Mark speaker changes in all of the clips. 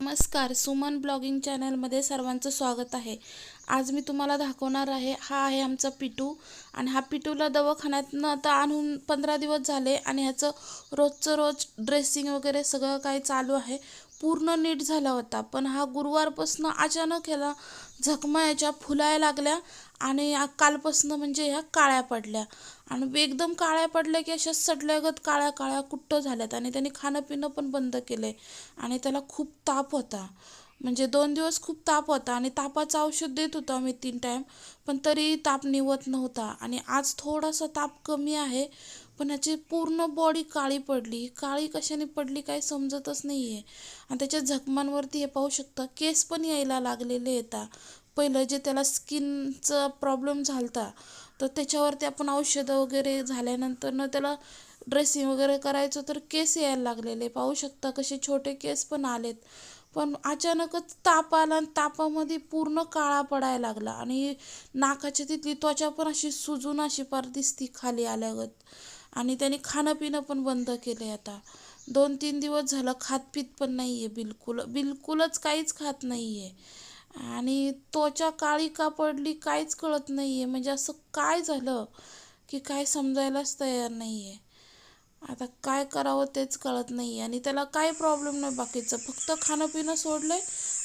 Speaker 1: नमस्कार सुमन ब्लॉगिंग चॅनलमध्ये सर्वांचं स्वागत आहे. आज मी तुम्हाला दाखवणार आहे हा आहे आमचा पिटू आणि हा पिटूला दवाखान्यातनं आता आणून पंधरा दिवस झाले आणि ह्याचं रोजचं रोज ड्रेसिंग वगैरे सगळं काही चालू आहे. पूर्ण नीट झाला होता. पण हा गुरुवारपासून अचानक ह्याला झकमा याच्या फुलायला लागल्या आणि कालपासनं म्हणजे ह्या काळ्या पडल्या. आणि एकदम काळ्या पडल्या की अशा सडल्यागत काळ्या काळ्या कुट्ट झाल्यात आणि त्याने खाणं पिणं पण बंद केलंय आणि त्याला खूप ताप होता. म्हणजे दोन दिवस खूप ताप होता आणि तापाचं औषध देत होतो आम्ही तीन टाईम पण तरी ताप निवत नव्हता. आणि आज थोडासा ताप कमी आहे पण याची पूर्ण बॉडी काळी पडली. काळी कशाने पडली काही समजतच नाही आहे आणि त्याच्या जखमांवरती हे पाहू शकता केस पण यायला लागलेले येतात पहिलं जे त्याला स्किनचा प्रॉब्लेम झालता तर त्याच्यावरती आपण औषधं वगैरे झाल्यानंतर न त्याला ड्रेसिंग वगैरे करायचं तर केस यायला लागलेले. पाहू शकता कसे छोटे केस पण आलेत. पण अचानकच ताप आला आणि तापामध्ये पूर्ण काळा पडायला लागला. आणि नाकाच्या तिथली त्वचा पण अशी सुजून अशी पार दिसती खाली आल्यागत. आणि त्याने खाणं पिणं पण बंद केलं आहे आता. दोन तीन दिवस झालं खातपीत पण नाही आहे बिलकुल. बिलकुलच काहीच खात नाही आहे आणि त्वचा काळी का पडली काहीच कळत नाही आहे म्हणजे असं काय झालं की काय समजायलाच तयार नाही आहे आता काय करावं तेच कळत नाही आहे आणि त्याला काही प्रॉब्लेम नाही बाकीचं. फक्त खाणं पिणं आहे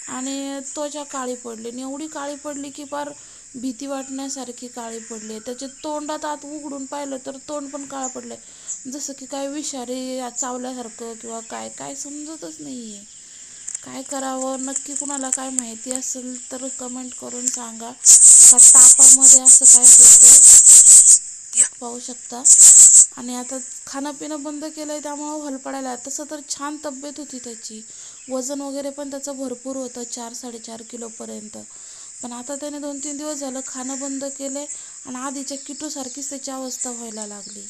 Speaker 1: आणि त्वचा काळी पडली. आणि एवढी काळी पडली की फार भीती वाटण्यासारखी काळी पडली. त्याचे तोंडात आत उघडून पाहिलं तर तोंड पण काळं पडलंय. जसं की काय विषारी चावल्यासारखं किंवा काय काय समजतच नाही आहे काय करावं नक्की कुणाला काय माहिती असेल तर कमेंट करून सांगा. का तापामध्ये असं काय होतं पाहू शकता. आणि आता खाणं पिणं बंद केलंय त्यामुळं हलपडायला तसं तर छान तब्येत होती त्याची. वजन वगैरे पण त्याचं भरपूर होतं चार साडेचार किलोपर्यंत. पण आता त्याने दोन तीन दिवस झालं खाणं बंद केलंय आणि आधीच्या किटूसारखीच त्याची अवस्था व्हायला लागली.